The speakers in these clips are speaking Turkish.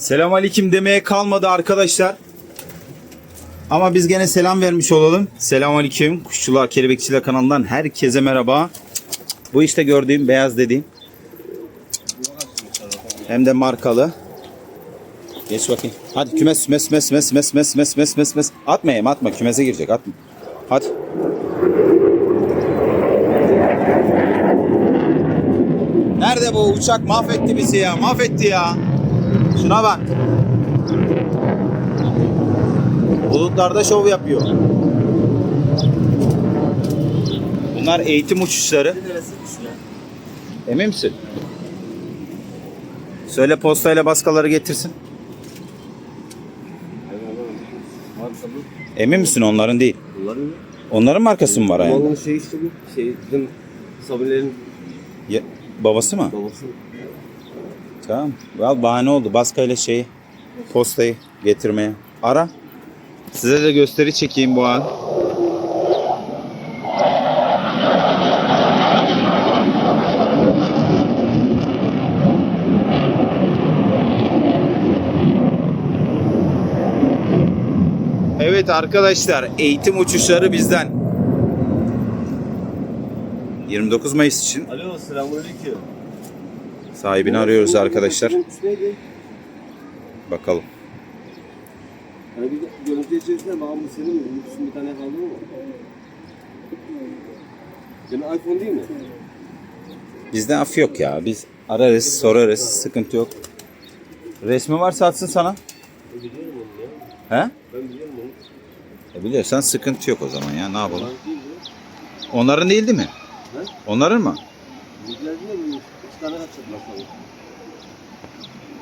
Selam aleyküm demeye kalmadı arkadaşlar. Ama biz gene selam vermiş olalım. Selam aleyküm. Kuşçular Kelebekçiler kanalından herkese merhaba. Bu işte gördüğüm beyaz dediğim. Hem de markalı. Geç bakayım. Hadi kümes mes mes mes mes mes mes mes mes mes. Atmayayım atma kümese girecek atma. Hadi. Nerede bu uçak mahvetti bizi ya mahvetti ya. Şuna bak. Bulutlarda şov yapıyor. Bunlar eğitim uçuşları. Emin misin? Söyle postayla baskaları getirsin. Emin misin onların değil? Bunların mı? Onların markası mı var ayağında? Malın şey işte bu. Şey bizim Ya, babası mı? babası. Tamam. Al bahane oldu. Baskayla şeyi postayı getirmeye. Ara. Size de gösteri çekeyim bu an. Evet arkadaşlar eğitim uçuşları bizden. 29 Mayıs için Alo selamünaleyküm. Sahibini arıyoruz arkadaşlar. Bakalım. Hani bir görüntü içerisinde senin mi? Lüksün bir tane kaldı mı? Senin iPhone değil mi? Bizde af yok ya. Biz ararız, sorarız. Sıkıntı yok. Resmi varsa atsın sana. Biliyorum onu ya. He? Ben biliyorum onu. E biliyorsan sıkıntı yok o zaman ya. Ne yapalım? Onların değildi mi? He? Onların mı? Değil mi? Üç tane kaçırdılar sana.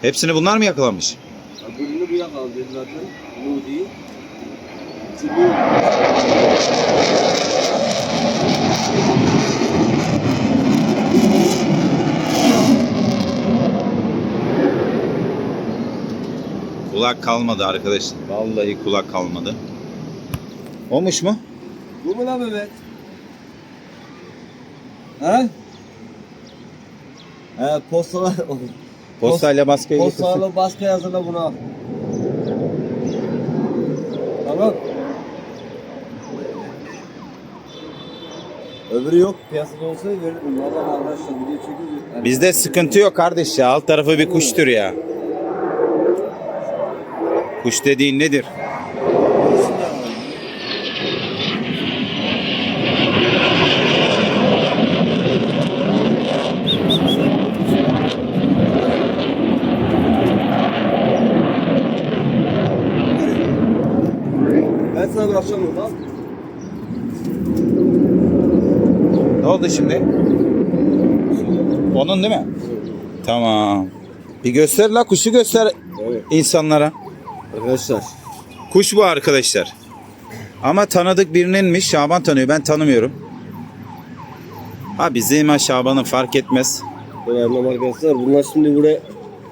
Hepsini bunlar mı yakalamış? Ya Bölümünü bu yakaladı zaten. Nudi'yi. Çünkü Kulak kalmadı arkadaşlar. Vallahi kulak kalmadı. Olmuş mu? Bu mu lan Mehmet? He? He postalar Postayla getirsin. Postayla baskı yazılı buna. Tamam. Öbürü yok. Piyasada olsaydı verirdim. Valla arkadaşlar video çekiyoruz. Yani Bizde sıkıntı yok kardeş ya. Alt tarafı bir kuş türü ya. Kuş dediğin nedir? Sana bırakacağım al. Ne oldu şimdi? Onun değil mi? Tamam. Bir göster la kuşu göster Evet. insanlara. Arkadaşlar. Kuş bu arkadaşlar. Ama tanıdık birininmiş. Şaban tanıyor. Ben tanımıyorum. Ha bizim ha Şaban'ın fark etmez. Böyle anlam arkadaşlar. Bunlar şimdi buraya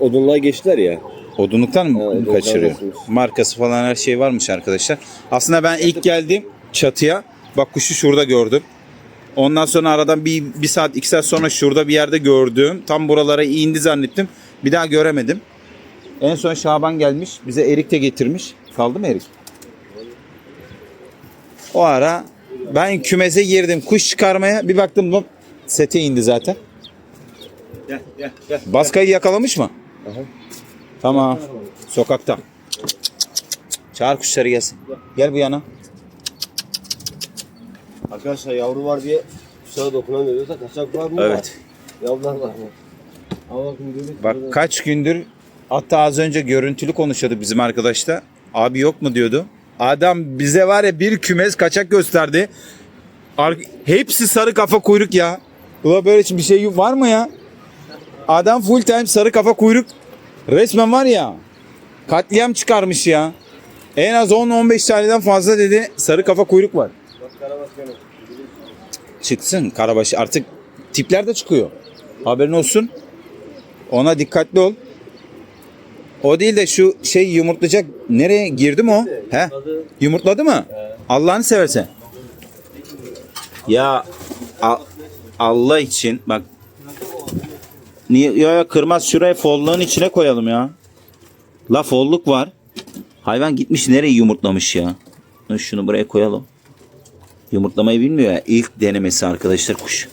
odunluğa geçtiler ya. Odunluktan mı odunluktan kaçırıyor? Markası falan her şey varmış arkadaşlar. Aslında ben ilk geldim çatıya. Bak kuşu şurada gördüm. Ondan sonra aradan bir, bir saat iki saat sonra şurada bir yerde gördüm. Tam buralara indi zannettim. Bir daha göremedim. En son Şaban gelmiş. Bize erik de getirmiş. Kaldı mı erik? O ara ben kümese girdim kuş çıkarmaya. Bir baktım hop sete indi zaten. Gel gel gel. Baskayı yakalamış mı? Aha. Tamam. Sokakta. Çağır kuşları gelsin. Gel bu yana. Arkadaşlar yavru var diye kuşlara dokunamıyoruz. Kaçak var mı? Evet. Var. Yavrular var mı? Göbek. Bak kaç gündür hatta az önce görüntülü konuşuyorduk bizim arkadaşla. Abi yok mu diyordu. Adam bize var ya bir kümes kaçak gösterdi. Ar- Hepsi sarı kafa kuyruk ya. Ula böyle bir şey var mı ya? Adam full time sarı kafa kuyruk. Resmen var ya. Katliam çıkarmış ya. En az 10-15 taneden fazla dedi sarı kafa kuyruk var. Çıksın Karabaş artık tipler de çıkıyor. Haberin olsun. Ona dikkatli ol. O değil de şu şey yumurtlayacak. Nereye girdi mi o? He? Adı Yumurtladı mı? Allah'ını seversen. Ya Allah için bak. Niye ya, ya kırmaz şuraya follığın içine koyalım ya. La folluk var. Hayvan gitmiş nereye yumurtlamış ya? Şunu buraya koyalım. Yumurtlamayı bilmiyor ya. İlk denemesi arkadaşlar kuş.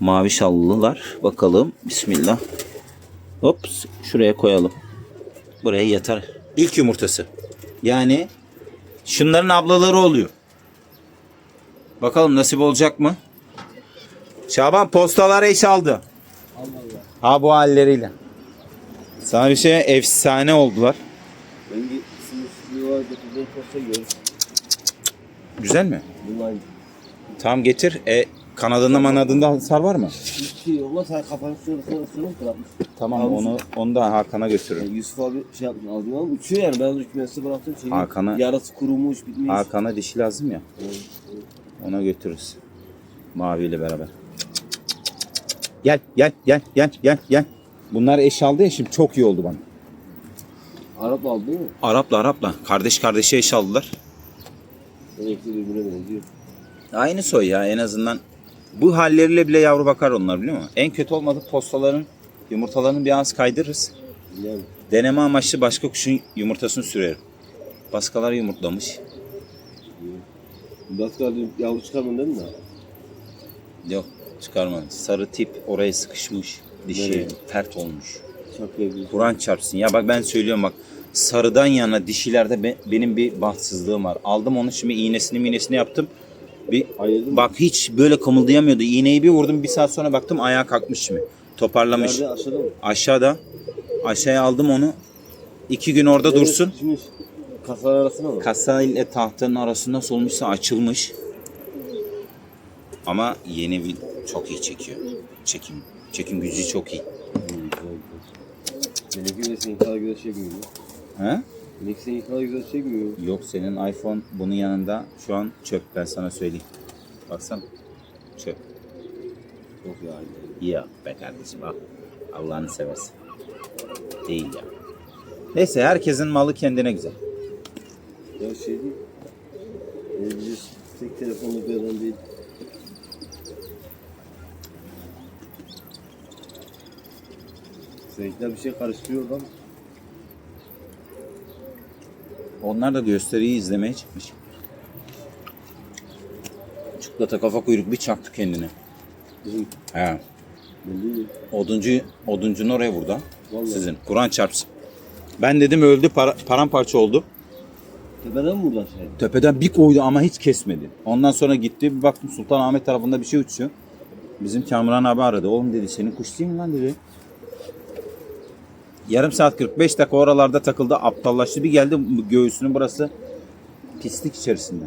Mavi şallılar. Bakalım. Bismillah. Hop şuraya koyalım. Buraya yatar. İlk yumurtası. Yani şunların ablaları oluyor. Bakalım nasip olacak mı? Şaban postalar eş aldı. Ha bu halleriyle. Sana bir şey efsane oldular. Ben. Güzel mi? Tamam getir. E, kanadında manadında hasar var mı? Hiçbir şey. Sen kafanı. Tamam onu onu da Hakan'a götürürüm. Yani Yusuf abi şey yapmış aldım ama uçuyor yani. Ben kümesi bıraktım. Şey, Hakan'a- Yarası kurumuş bitmiş. Hakan'a dişi lazım ya. Ona götürürüz. Maviyle beraber. Gel gel gel gel gel gel. Bunlar eş aldı ya şimdi çok iyi oldu bana. Arap aldı değil mi? Arapla Arapla. Kardeş kardeşe eş aldılar. Renkli birbirine benziyor. Aynı soy ya en azından. Bu halleriyle bile yavru bakar onlar biliyor musun? En kötü olmadı postaların yumurtalarını bir az kaydırırız. Yani. Deneme amaçlı başka kuşun yumurtasını sürerim. Baskalar yumurtlamış. Baskı yavru çıkarmadın değil mi? Yok çıkarmadı. Sarı tip oraya sıkışmış. Dişi Nereye? pert olmuş. Kur'an çarpsın. Ya bak ben söylüyorum bak. Sarıdan yana dişilerde be- benim bir bahtsızlığım var. Aldım onu şimdi iğnesini miğnesini yaptım. Bir Ayırdın mı? bak hiç böyle kımıldayamıyordu. İğneyi bir vurdum bir saat sonra baktım ayağa kalkmış şimdi. Toparlamış. Nerede aşağıda mı? Aşağıda. Aşağıya aldım onu. İki gün orada dursun. Şimdi kasalar arasına mı? Kasa ile tahtanın arasında solmuşsa açılmış. Ama yeni bir çok iyi çekiyor. Çekim çekim gücü çok iyi. Benimki de senin kadar güzel çekmiyor. He? Benimki senin kadar güzel çekmiyor. Yok senin iPhone bunun yanında şu an çöp ben sana söyleyeyim. Baksana. Çöp. Yok. Ya be kardeşim al. Allah'ını seversen. Değil ya. Neyse herkesin malı kendine güzel. Ya şey değil. Biz tek telefonlu bir adam değil. Seninkiler bir şey karıştırıyor lan. Onlar da gösteriyi izlemeye çıkmış. Çikolata kafa kuyruk bir çaktı kendine. Bizim He. Oduncu, oduncunun oraya burada. Vallahi. Sizin. Kur'an çarpsın. Ben dedim öldü para, paramparça oldu. Tepeden mi buradan şey? Tepeden bir koydu ama hiç kesmedi. Ondan sonra gitti bir baktım Sultanahmet tarafında bir şey uçuyor. Bizim Kamuran abi aradı. Oğlum dedi senin kuş değil mi lan dedi. Yarım saat 45 dakika oralarda takıldı. Aptallaştı bir geldi göğsünün burası pislik içerisinde.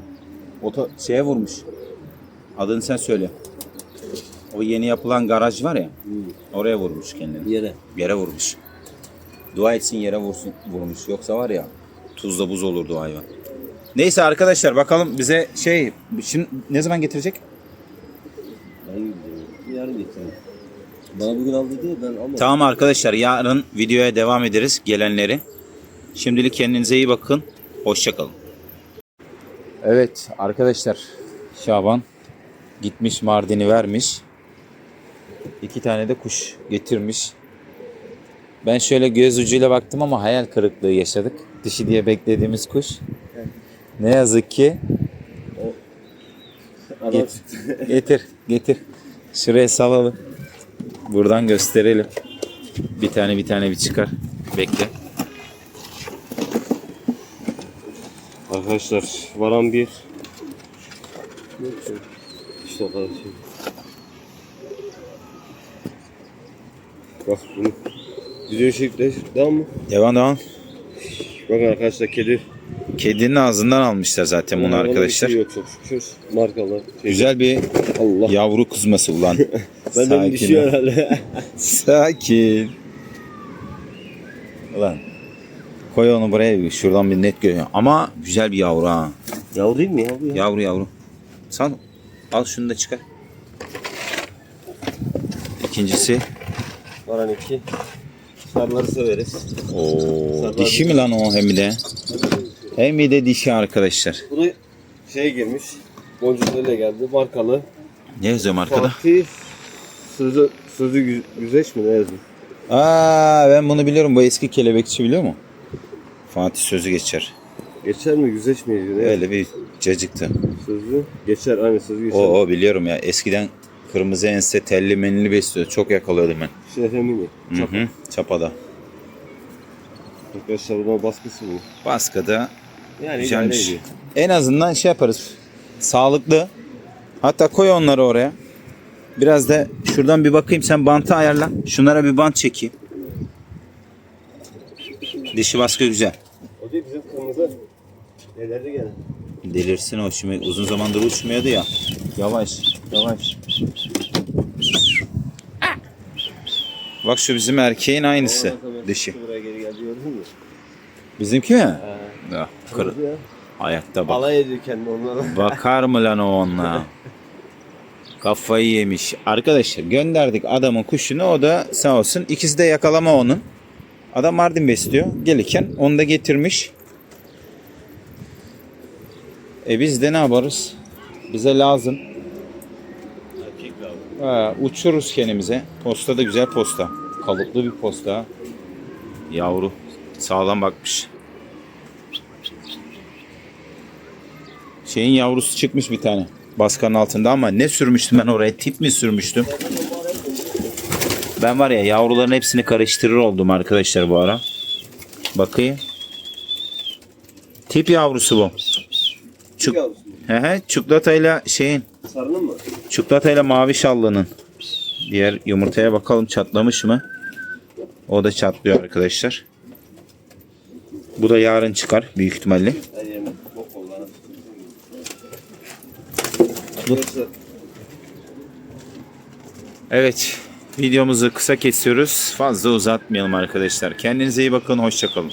Oto şeye vurmuş. Adını sen söyle. O yeni yapılan garaj var ya. Oraya vurmuş kendini. Yere. Yere vurmuş. Dua etsin yere vursun, vurmuş. Yoksa var ya tuzla buz olurdu o hayvan. Neyse arkadaşlar bakalım bize şey şimdi ne zaman getirecek? Ben gidiyorum. Yarın getireyim. Bana bugün al dedi ben almadım. Tamam arkadaşlar yarın videoya devam ederiz gelenleri. Şimdilik kendinize iyi bakın. Hoşçakalın. Evet arkadaşlar Şaban gitmiş Mardin'i vermiş. İki tane de kuş getirmiş. Ben şöyle göz ucuyla baktım ama hayal kırıklığı yaşadık. Dişi diye beklediğimiz kuş. Ne yazık ki Adam çıktı. Getir, getir. Şuraya salalım. Buradan gösterelim. Bir tane bir tane bir çıkar. Bekle. Arkadaşlar varan bir. İşte o şey. Bak bunu. Video çekti. Devam mı? Devam devam. Bakın arkadaşlar kedi. Kedinin ağzından almışlar zaten bunu bir arkadaşlar. Şey yok çok şükür. Markalar. Şey. Güzel bir Allah. yavru kızması ulan. Benden Sakin düşüyor ol. herhalde. Sakin. Ulan. Koy onu buraya bir şuradan bir net görüyor. Ama güzel bir yavru ha. Yavru değil mi yavru ya? Yavru yavru. Sal. Al şunu da çıkar. İkincisi. Varan iki. Sarıları severiz. Oo, Sarılar- dişi mi lan o hem de? Hem de dişi arkadaşlar. Bu da şey girmiş. Boncuklarıyla geldi. Markalı. Ne yazıyorum arkada? Fatih Sözü, sözü gü- güzeş mi ne yazıyor? Aa ben bunu biliyorum. Bu eski kelebekçi biliyor mu? Fatih sözü geçer. Geçer mi? Güzeş miydi? Ne? Öyle bir cacıktı. Sözü geçer. Aynı sözü geçer. O o biliyorum ya. Eskiden kırmızı ense telli menli besliyordu. Çok yakalıyordum ben. Şehremini. Hı hı. Çapada. Arkadaşlar buna baskısı mı? Baskıda Yani güzelmiş. idare ediyor. En azından şey yaparız. Sağlıklı. Hatta koy onları oraya. Biraz da şuradan bir bakayım sen bantı ayarla. Şunlara bir bant çekeyim. Dişi baskı güzel. O değil bizim kırmızı. Nelerdi gene? Delirsin o şimdi uzun zamandır uçmuyordu ya. Yavaş, yavaş. Bak şu bizim erkeğin aynısı. Dişi. Bizimki mi? Ya, kır, ayakta bak. Alay ediyor kendi onlarla. Bakar mı lan o onunla? Kafayı yemiş. Arkadaşlar gönderdik adamın kuşunu o da sağ olsun. İkisi de yakalama onun. Adam Mardin besliyor. Gelirken onu da getirmiş. E biz de ne yaparız? Bize lazım. Ha, uçuruz kendimize. Posta da güzel posta. Kalıplı bir posta. Yavru. Sağlam bakmış. Şeyin yavrusu çıkmış bir tane. Baskanın altında ama ne sürmüştüm ben oraya? Tip mi sürmüştüm? Ben var ya yavruların hepsini karıştırır oldum arkadaşlar bu ara. Bakayım. Tip yavrusu bu. Çuk Yavrusu? He şeyin Sarının mı? Çikolatayla mavi şallının. Diğer yumurtaya bakalım çatlamış mı? O da çatlıyor arkadaşlar. Bu da yarın çıkar büyük ihtimalle. Her yerine bok ol lan. Arkadaşlar Evet videomuzu kısa kesiyoruz. Fazla uzatmayalım arkadaşlar. Kendinize iyi bakın. Hoşçakalın.